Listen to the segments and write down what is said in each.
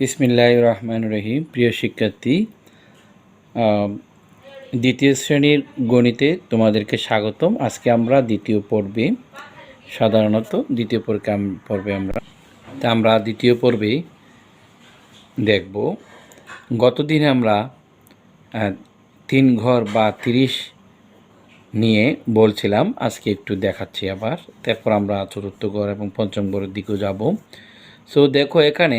বিসমিল্লাহ রহমান রহিম। প্রিয় শিক্ষার্থী দ্বিতীয় শ্রেণির গণিতে তোমাদেরকে স্বাগতম। আজকে আমরা দ্বিতীয় পর্বে, সাধারণত দ্বিতীয় পর্বে পর্বে আমরা, তা আমরা দ্বিতীয় পর্বে দেখব। গতদিন আমরা তিন ঘর বা তিরিশ নিয়ে বলছিলাম, আজকে একটু দেখাচ্ছি আবার। তারপর আমরা চতুর্থ ঘর এবং পঞ্চম ঘরের দিকেও যাব। সো দেখো এখানে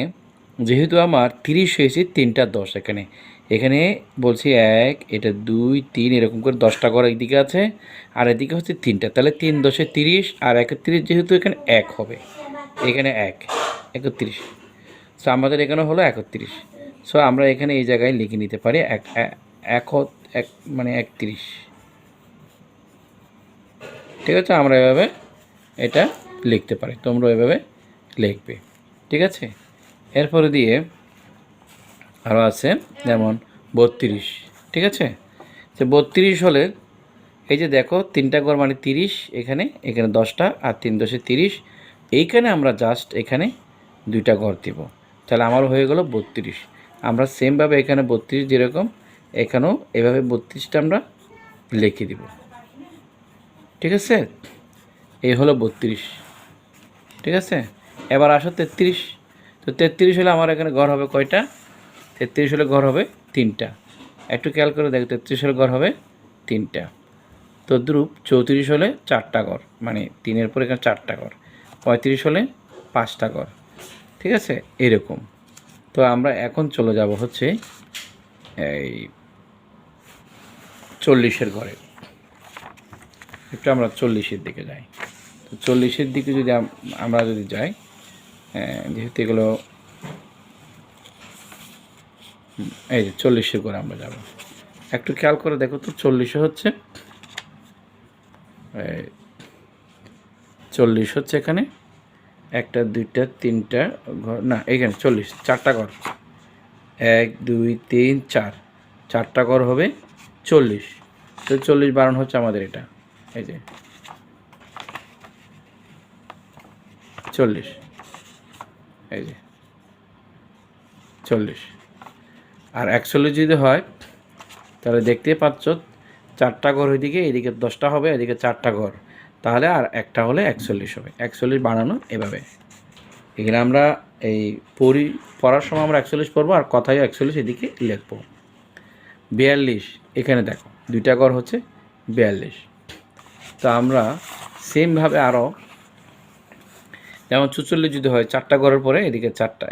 যেহেতু আমার তিরিশ হয়েছে, তিনটা দশ এখানে। এখানে বলছি এক, এটা দুই, তিন, এরকম করে দশটা ঘর একদিকে আছে, আর এদিকে হচ্ছে তিনটা। তাহলে তিন দশে তিরিশ, আর একত্রিশ যেহেতু এখানে এক হবে। এখানে এক, একত্রিশ। সো আমাদের এখানে হলো একত্রিশ। সো আমরা এখানে এই জায়গায় লিখে নিতে পারি এক এক এক মানে একত্রিশ। ঠিক আছে? আমরা এভাবে এটা লিখতে পারি। তোমরা এভাবে লিখবে। ঠিক আছে? এরপরে দিয়ে আরও আছে যেমন বত্রিশ, ঠিক আছে? সে বত্রিশ হলে এই যে দেখো তিনটা ঘর মানে তিরিশ, এখানে এখানে দশটা আর তিন দশে তিরিশ, এইখানে আমরা জাস্ট এখানে দুইটা ঘর দিব। তাহলে আমার হয়ে গেল বত্রিশ। আমরা সেমভাবে এখানে বত্রিশ যেরকম, এখানেও এভাবে বত্রিশটা আমরা লিখে দিব। ঠিক আছে? এই হলো বত্রিশ। ঠিক আছে? এবার আসো তেত্রিশ। তো তেত্রিশ হলে আমার এখানে ঘর হবে কয়টা? তেত্রিশ হলে ঘর হবে তিনটা। একটু খেয়াল করে দেখো, তেত্রিশ হলে ঘর হবে তিনটা। তদ্রূপ চৌত্রিশ হলে চারটা ঘর মানে তিনের পর এখানে চারটা ঘর পঁয়ত্রিশ হলে পাঁচটা ঘর ঠিক আছে? এরকম। তো আমরা এখন চলে যাব হচ্ছে এই চল্লিশের ঘরে একটু আমরা চল্লিশের দিকে যাই। তো চল্লিশের দিকে যদি আমরা যদি যাই যেহেতু এগুলো এই যে চল্লিশের করে আমরা যাব। একটু খেয়াল করে দেখো তো, চল্লিশে হচ্ছে চল্লিশ হচ্ছে এখানে, একটা, দুইটা, তিনটা ঘর, না, এখানে চল্লিশ, চারটা ঘর। এক, দুই, তিন, চার, চারটা ঘর হবে চল্লিশ। তো চল্লিশ বারণ হচ্ছে আমাদের এটা, এই যে, চল্লিশ। এই যে, চল্লিশ। আর একচল্লিশ যদি হয়, তাহলে দেখতেই পাচ্ছ, চারটা ঘর ওইদিকে, এদিকে দশটা হবে, এদিকে চারটা ঘর। তাহলে আর একটা হলে একচল্লিশ হবে। একচল্লিশ বানানো এভাবে। এখানে আমরা এই পড়ি, পড়ার সময় আমরা একচল্লিশ পড়ব, আর কথায় একচল্লিশ এদিকে লিখব। বিয়াল্লিশ, এখানে দেখো, দুইটা ঘর হচ্ছে বিয়াল্লিশ। তো আমরা সেমভাবে আরও যেমন চুচল্লিশ যদি হয়, চারটা ঘরের পরে এদিকে চারটা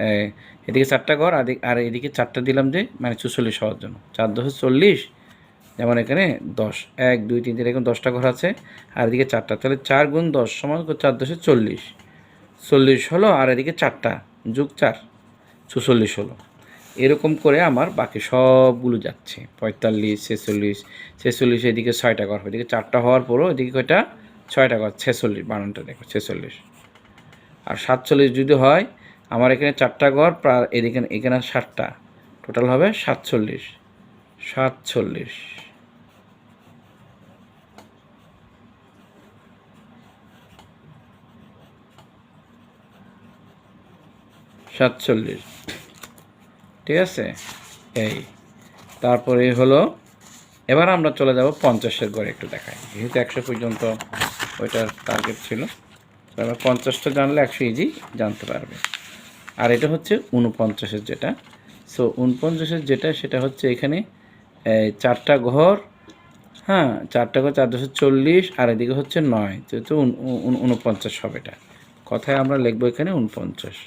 এদিকে চারটা ঘর আর এদিকে- চারটা দিলাম যে মানে চুচল্লিশ হওয়ার জন্য। চার দশ চল্লিশ, যেমন এখানে দশ, এক, দুই, তিন তিন এরকম দশটা ঘর আছে, আর এদিকে চারটা, তাহলে চার গুণ দশ সমান চার দশে চল্লিশ। চল্লিশ হলো, আর এদিকে চারটা, যুগ চার, চুচল্লিশ হলো। এরকম করে আমার বাকি সবগুলো যাচ্ছে। পঁয়তাল্লিশ, ছেচল্লিশ ছেচল্লিশ, এদিকে ছয়টা ঘর, এদিকে চারটা হওয়ার পরও এদিকে কয়টা? ছয়টা ঘর, ছেচল্লিশ, বানানটা দেখো, ছেচল্লিশ। আর সাতচল্লিশ যদি হয়, আমার এখানে চারটা ঘর, প্রায় এদিকে, এখানে ষাটটা টোটাল হবে সাতচল্লিশ। সাতচল্লিশ। সাতচল্লিশ। ঠিক আছে? এই। তারপরে হলো, এবার আমরা চলে যাব পঞ্চাশের ঘরে একটু দেখাই। যেহেতু একশো পর্যন্ত ওইটার টার্গেট ছিল। তো আমরা পঞ্চাশটা জানলে একশো ইজি জানতে পারবে। আর এটা হচ্ছে উনপঞ্চাশের যেটা। সো উনপঞ্চাশের যেটা, সেটা হচ্ছে এখানে চারটা ঘর হ্যাঁ চারটা ঘর, চার দুশো চল্লিশ, আর এদিকে হচ্ছে নয়। যেহেতু উন- উন- উনপঞ্চাশ হবে এটা। কথায় আমরা লিখব এখানে উনপঞ্চাশ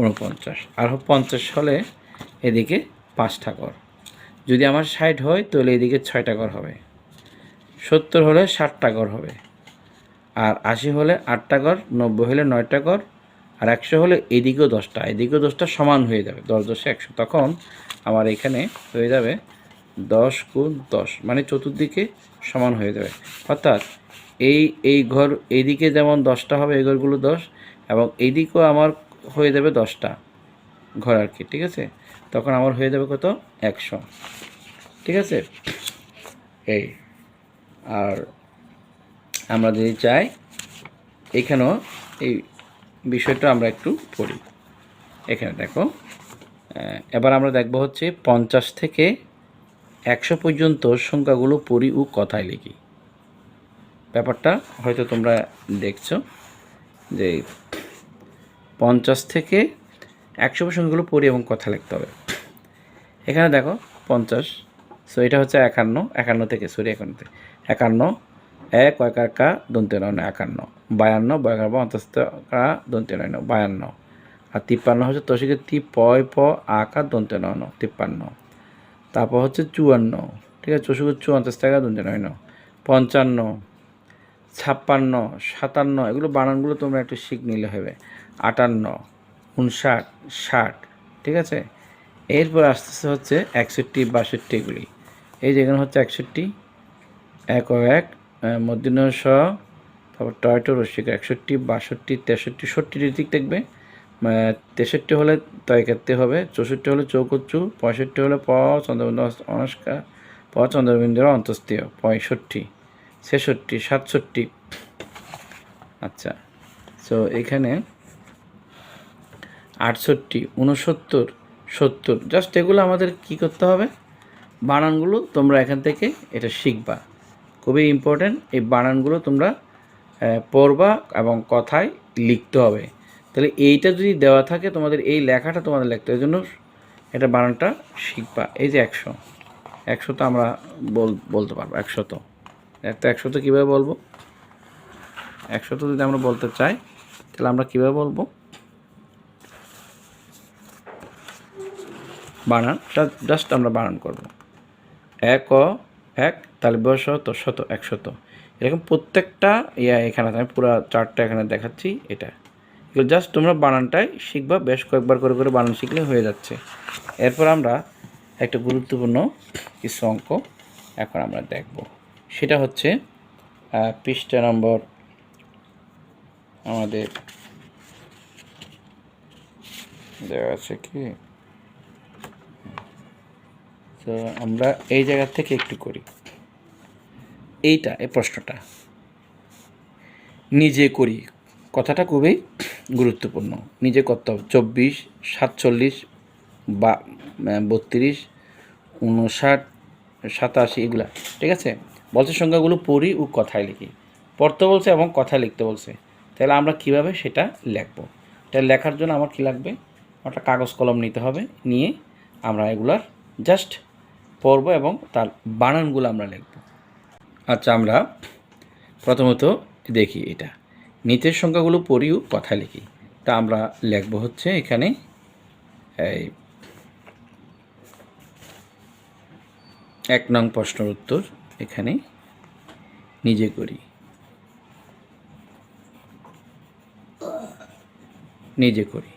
উনপঞ্চাশ আর পঞ্চাশ হলে এদিকে পাঁচটা ঘর। যদি আমার ষাট হয়, তাহলে এদিকে ছয়টা ঘর হবে। সত্তর হলে ষাটটা ঘর হবে। আর আশি হলে আটটা ঘর, নব্বই হলে নয়টা ঘর, আর একশো হলে এদিকেও দশটা। এদিকেও দশটা সমান হয়ে যাবে, দশ দশে একশো। তখন আমার এখানে হয়ে যাবে দশ গুণ দশ মানে চতুর্দিকে সমান হয়ে যাবে। অর্থাৎ এই এই ঘর এইদিকে যেমন দশটা হবে, এই ঘরগুলো দশ, এবং এইদিকেও আমার হয়ে যাবে দশটা ঘর আর কি, ঠিক আছে? তখন আমার হয়ে যাবে কত? একশো। ঠিক আছে? এই। আর আমরা যদি চাই, এখানেও এই বিষয়টা আমরা একটু পড়ি। এখানে দেখো। এবার আমরা দেখব হচ্ছে পঞ্চাশ থেকে একশো পর্যন্ত সংখ্যাগুলো পড়ি ও কথায় লিখি। ব্যাপারটা হয়তো তোমরা দেখছ যে পঞ্চাশ থেকে একশো সংখ্যাগুলো পড়ি এবং কথা লিখতে হবে। এখানে দেখো, পঞ্চাশ। সো এটা হচ্ছে একান্ন। একান্ন থেকে সরি একান্ন থেকে। একান্ন, এক একার কা দন্তে নয় একান্ন। বায়ান্ন বয়াকার পঞ্চাশ কা দন্তে নয় বায়ান্ন। আর তিপ্পান্ন হচ্ছে তসিকে তি, পয়, প আকার দন্তে নয় তিপ্পান্ন। তারপর হচ্ছে চুয়ান্ন। ঠিক আছে চৌষট্টি চুয়ান্তাশ টাকা দন্তে নয়, পঞ্চান্ন, ছাপ্পান্ন, সাতান্ন, এগুলো বানানগুলো তোমরা একটু শিখ নিলে হবে। আটান্ন উনষাট, ষাট, ঠিক আছে? এরপর আস্তে আস্তে হচ্ছে একষট্টি, বাষট্টি এগুলি। এই যে এখানে হচ্ছে একষট্টি, এক ও এক মধ্যিন স, তারপর টয়টো রসিক একষট্টি, বাষট্টি, তেষট্টি সত্তরটির দিক দেখবে তেষট্টি হলে তয় কাটতে হবে, চৌষট্টি হলে চৌকচ্চু, পঁয়ষট্টি হলে প, চন্দ্রবিন্দু অনস্কার প, চন্দ্রবিন্দুর অন্তস্তীয় পঁয়ষট্টি, ছেষট্টি, সাতষট্টি। আচ্ছা সো এখানে আটষট্টি উনসত্তর সত্তর। জাস্ট এগুলো আমাদের কি করতে হবে? বানানগুলো তোমরা এখান থেকে এটা শিখবা। খুবই ইম্পর্ট্যান্ট এই বানানগুলো তোমরা পড়বা এবং কথায় লিখতে হবে। তাহলে এইটা যদি দেওয়া থাকে, তোমাদের এই লেখাটা তোমাদের লিখতে হবে। জন্য এটা বানানটা শিখবা। এই যে একশো। একশো তো আমরা বল, বলতে পারব। একশো তো। একটা একশো তো কীভাবে বলব? একশো তো যদি আমরা বলতে চাই, তাহলে আমরা কীভাবে বলব? বানান জাস্ট আমরা বানান করব। এক অ এক, তাহলে বয়স শত শত, একশত। এরকম প্রত্যেকটা ইয়া এখানে। আমি পুরো চারটা এখানে দেখাচ্ছি, এটা। এগুলো জাস্ট তোমরা বানানটাই শিখবা, বেশ কয়েকবার করে করে বানান শিখলে হয়ে যাচ্ছে। এরপর আমরা একটা গুরুত্বপূর্ণ কিছু অঙ্ক এখন আমরা দেখব। সেটা হচ্ছে পৃষ্ঠা নম্বর আমাদের দেওয়া আছে কি? তো আমরা এই জায়গা থেকে একটু করি। এইটা, এই প্রশ্নটা। নিজে করি। কথাটা খুবই গুরুত্বপূর্ণ। নিজে করতে হবে। চব্বিশ, সাতচল্লিশ বা বত্রিশ, উনষাট, সাতাশি, এগুলা। ঠিক আছে? বলছে সংখ্যাগুলো পড়ি ও কথায় লিখি। পড়তে বলছে এবং কথায় লিখতে বলছে। তাহলে আমরা কীভাবে সেটা লিখব? এটা লেখার জন্য আমার কি লাগবে? একটা কাগজ কলম নিতে হবে। নিয়ে আমরা এগুলার জাস্ট পড়ব এবং তার বানানগুলো আমরা লিখব। আচ্ছা আমরা প্রথমত দেখি এটা। নিচের সংখ্যাগুলো পড়িও কথা লিখি। তা আমরা লিখব হচ্ছে এখানে, এই এক নং প্রশ্নের উত্তর এখানে নিজে করি। নিজে করি।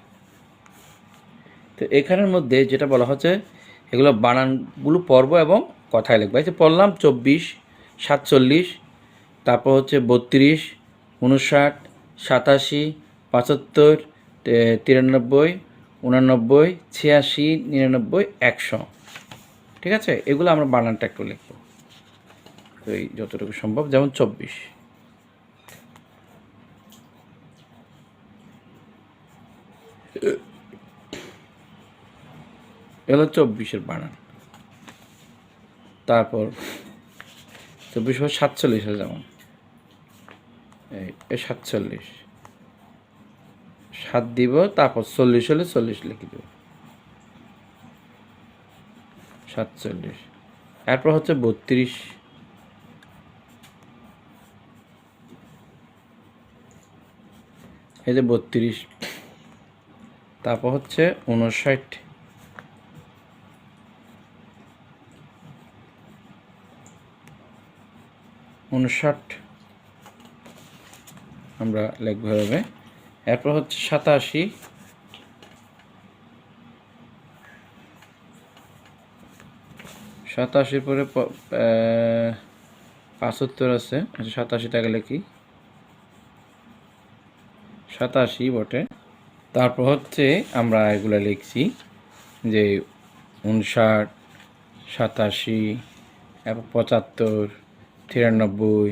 তো এখানের মধ্যে যেটা বলা হচ্ছে এগুলো বানানগুলো পর্ব এবং কথায় লিখব। এই যে পড়লাম চব্বিশ, সাতচল্লিশ, তারপর হচ্ছে বত্রিশ, উনষাট, সাতাশি, পঁচাত্তর তিরানব্বই, উনানব্বই, ছিয়াশি, নিরানব্বই, একশো। ঠিক আছে? এগুলো আমরা বানানটা একটু লিখব। তো এই যতটুকু সম্ভব, যেমন চব্বিশ। এগুলো চব্বিশের বানান। তারপর চব্বিশ হলো সাতচল্লিশ যেমন। এই সাতচল্লিশ। সাত দিব, তারপর চল্লিশ হলে চল্লিশ লিখে দেব। সাতচল্লিশ। এরপর হচ্ছে বত্রিশ। এই যে বত্রিশ। তারপর হচ্ছে উনষাট উনষাট। আমরা লিখব হবে এরপর হচ্ছে সাতাশি। সাতাশির পরে পাঁচাত্তর আছে। আচ্ছা সাতাশি টাকা লিখি। সাতাশি বটে। তারপর হচ্ছে আমরা এগুলো লিখছি যে উনষাট, সাতাশি, এরপর পঁচাত্তর তিরানব্বই,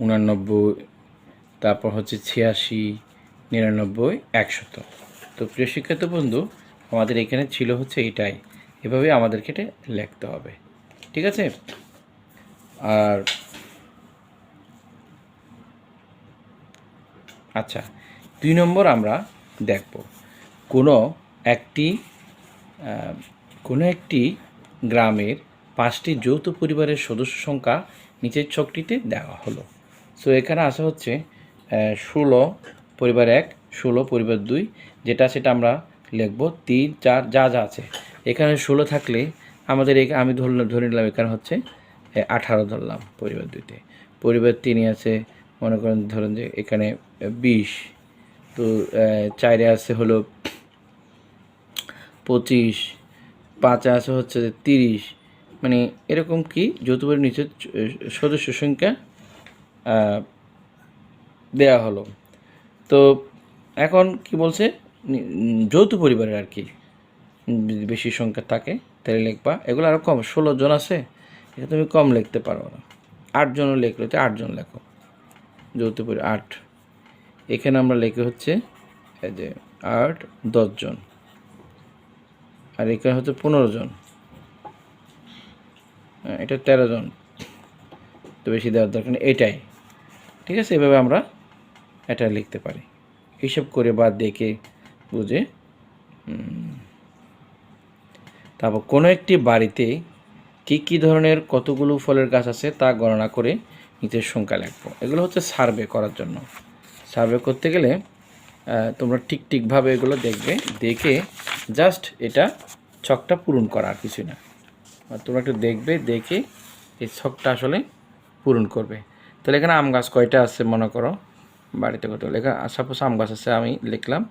উনানব্বই, তারপর হচ্ছে ছিয়াশি, নিরানব্বই, একশত। তো প্রিয় শিক্ষার্থী বন্ধু, আমাদের এখানে ছিল হচ্ছে এটাই। এভাবে আমাদেরকে এটা লিখতে হবে। ঠিক আছে? আর আচ্ছা দুই নম্বর আমরা দেখব। কোনো একটি কোনো একটি গ্রামের পাঁচটি যৌথ পরিবারের সদস্য সংখ্যা নিচের ছকটিতে দেওয়া হলো। সো এখানে আসা হচ্ছে ষোলো পরিবার এক, ষোলো পরিবার দুই, যেটা সেটা আমরা লিখব তিন, চার, যা যা আছে। এখানে ষোলো থাকলে আমাদের আমি ধরলাম ধরে নিলাম এখানে হচ্ছে আঠারো ধরলাম পরিবার দুইতে। পরিবার তিনে আছে, মনে করেন, ধরেন যে এখানে বিশ। তো চারে আছে হলো পঁচিশ, পাঁচে আছে হচ্ছে যে তিরিশ। মানে এরকম কি যৌথ পরিবারের নিচে সদস্য সংখ্যা দেয়া হলো। তো এখন কি বলছে? যৌথ পরিবারের আর কি যদি বেশি সংখ্যা থাকে, তাহলে লিখবা। এগুলো আরও কম, ষোলো জন আছে, এটা তুমি কম লিখতে পারো না। আটজনও লিখলে তো আটজন লেখো। যৌথ পরিবার আট। এখানে আমরা লিখে হচ্ছে, এই যে আট দশজন আর এখানে হচ্ছে পনেরো জন। এটা তেরো জন। তো বেশি দেওয়ার দরকার নেই, এটাই। ঠিক আছে? এভাবে আমরা এটা লিখতে পারি। হিসাব করে বা দেখে বুঝে? তারপর কোনো একটি বাড়িতে কী কী ধরনের কতগুলো ফলের গাছ আছে তা গণনা করে নিচের সংখ্যা লিখব। এগুলো হচ্ছে সার্ভে করার জন্য। সার্ভে করতে গেলে তোমরা ঠিক ঠিকভাবে এগুলো দেখবে, দেখে জাস্ট এটা ছকটা পূরণ করা আর কিছু না। তোমরা একটু দেখবে, দেখে এই ছকটা আসলে পূরণ করবে। তাহলে এখানে আম গাছ কয়টা আছে মনে করো? বাড়িতে কত? লেখা সাপোজ আম গাছ আছে, আমি লিখলাম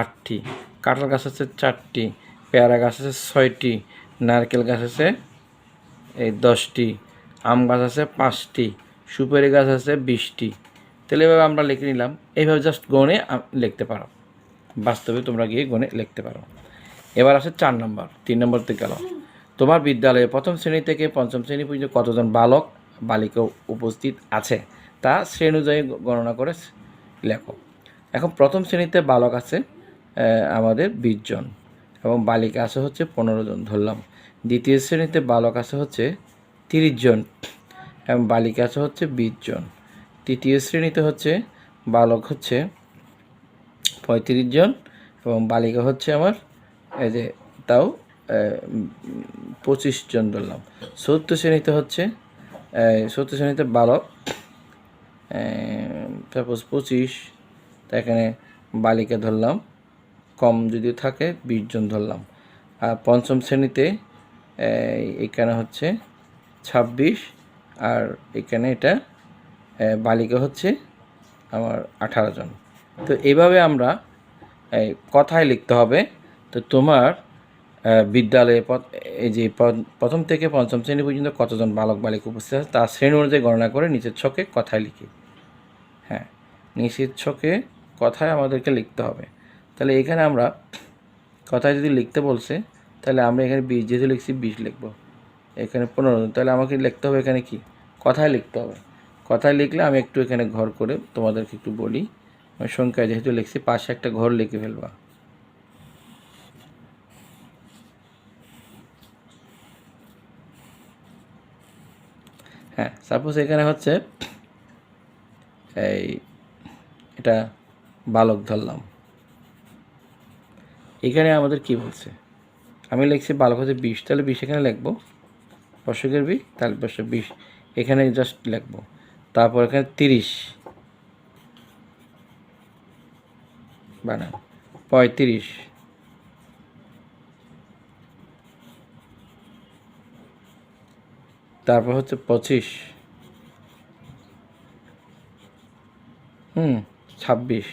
আটটি। কাঁঠাল গাছ আছে চারটি, পেয়ারা গাছ আছে ছয়টি, নারকেল গাছ আছে এই দশটি, আম গাছ আছে পাঁচটি, সুপারি গাছ আছে বিশটি। তাহলে এভাবে আমরা লিখে নিলাম এইভাবে জাস্ট গণে লিখতে পারো। বাস্তবে তোমরা গিয়ে গণে লিখতে পারো। এবার আছে চার নম্বর, তিন নম্বরতে গেল। তোমার বিদ্যালয়ে প্রথম শ্রেণি থেকে পঞ্চম শ্রেণি পর্যন্ত কতজন বালক বালিকা উপস্থিত আছে তা শ্রেণি অনুযায়ী গণনা করে লেখো। এখন প্রথম শ্রেণীতে বালক আছে আমাদের বিশ জন এবং বালিকা আছে হচ্ছে পনেরো জন ধরলাম। দ্বিতীয় শ্রেণীতে বালক আছে হচ্ছে তিরিশ জন এবং বালিকা আছে হচ্ছে বিশ জন। তৃতীয় শ্রেণীতে হচ্ছে বালক হচ্ছে পঁয়ত্রিশ জন এবং বালিকা হচ্ছে আমার, এই যে তাও পঁচিশ জন ধরলাম। চতুর্থ শ্রেণীতে হচ্ছে চতুর্থ শ্রেণীতে বালক সাপোজ পঁচিশ, তা এখানে বালিকা ধরলাম, কম যদি থাকে, বিশ জন ধরলাম। আর পঞ্চম শ্রেণীতে এখানে হচ্ছে ছাব্বিশ, আর এখানে এটা বালিকা হচ্ছে আমার আঠারো জন। তো এইভাবে আমরা কথায় লিখতে হবে। তো তোমার বিদ্যালয়ে এই যে প্রথম থেকে পঞ্চম শ্রেণি পর্যন্ত কতজন বালক বালিকা উপস্থিত আছে তার শ্রেণি অনুযায়ী গণনা করে নিচের ছকে কথায় লিখি। হ্যাঁ নিচের ছকে কথায় আমাদেরকে লিখতে হবে। তাহলে এখানে আমরা কথায় যদি লিখতে বলছে, তাহলে আমরা এখানে বিশ যেহেতু লিখছি বিশ লিখব। এখানে পনেরো তাহলে আমাকে লিখতে হবে এখানে কি? কথায় লিখতে হবে। কথায় লিখলে আমি একটু এখানে ঘর করে তোমাদেরকে একটু বলি। সংখ্যায় যেহেতু লিখছি, পাশে একটা ঘর লিখে ফেলবা। হ্যাঁ সাপোজ এখানে হচ্ছে এই এটা বালক ধরলাম। এখানে আমাদের কি বলছে? আমি লিখছি বালক হচ্ছে বিশ, তাহলে বিশ এখানে লিখব। বর্ষকের বি তাহলে বর্ষ বিশ। এখানে জাস্ট লিখব। তারপর এখানে তিরিশ। বানান। পঁয়ত্রিশ। তারপর হচ্ছে পঁচিশ। হুম, ছাব্বিশ।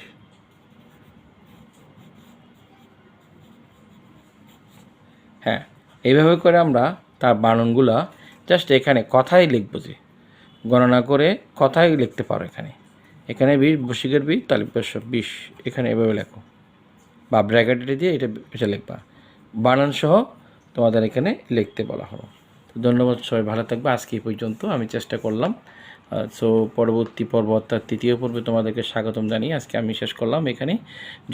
হ্যাঁ এইভাবে করে আমরা তার বানানগুলো জাস্ট এখানে কথাই লিখব যে, গণনা করে কথাই লিখতে পারো এখানে। এখানে বিশ বসিকের বি তাহলে বসো বিশ, এখানে এভাবে লেখো। বা ব্র্যাকেটে দিয়ে এটা এটা লিখবা। বানান সহ তোমাদের এখানে লিখতে বলা হলো। তো ধন্যবাদ, সবাই ভালো থাকবে। আজকে এই পর্যন্ত আমি চেষ্টা করলাম। সো পরবর্তী পর্ব অর্থাৎ তৃতীয় পর্বে তোমাদেরকে স্বাগতম জানিয়ে আজকে আমি শেষ করলাম এখানে।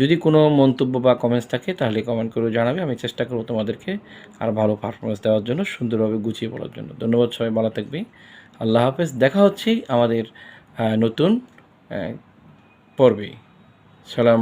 যদি কোনো মন্তব্য বা কমেন্টস থাকে, তাহলে কমেন্ট করে জানাবে। আমি চেষ্টা করব তোমাদেরকে আর ভালো পারফরমেন্স দেওয়ার জন্য, সুন্দরভাবে গুছিয়ে বলার জন্য। ধন্যবাদ, সবাই ভালো থাকবে। আল্লাহ হাফেজ। দেখা হচ্ছে আমাদের নতুন পর্বে। সালাম